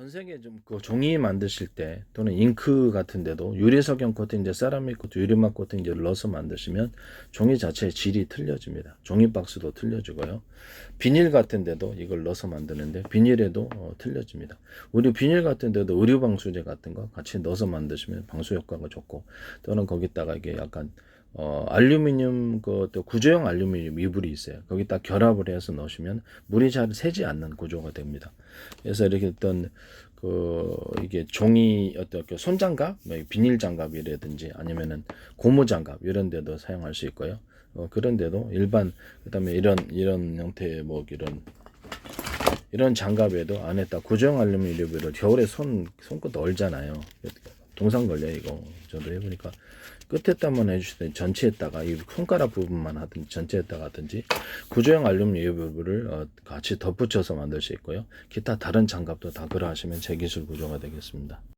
전생에 좀 그 종이 만드실 때 또는 잉크 같은 데도 유리석영 코팅 이제 세라믹 코팅 유리막 코팅제를 넣어서 만드시면 종이 자체의 질이 틀려집니다. 종이 박스도 틀려지고요. 비닐 같은 데도 이걸 넣어서 만드는데 비닐에도 어, 틀려집니다. 우리 비닐 같은 데도 의류 방수제 같은 거 같이 넣어서 만드시면 방수 효과가 좋고 또는 거기다가 이게 약간 어, 알루미늄 그또 구조형 알루미늄 이불이 있어요. 거기다 결합을 해서 넣으시면 물이 잘 새지 않는 구조가 됩니다. 그래서 이렇게 어떤 그 이게 종이 어떤 그 손장갑, 뭐 비닐 장갑이라든지 아니면은 고무 장갑 이런 데도 사용할 수 있고요. 어, 그런 데도 일반 그다음에 이런 이런 형태의 뭐 이런 이런 장갑에도 안에다 구조형 알루미늄으로 겨울에 손 손끝 얼잖아요. 동상 걸려 이거 저도 해보니까 끝에다만 해주시더니 전체에다가 이 손가락 부분만 하든지 전체에다가 하든지 구조형 알루미늄 유부를 어, 같이 덧붙여서 만들 수 있고요. 기타 다른 장갑도 다 그러하시면 제기술 구조가 되겠습니다.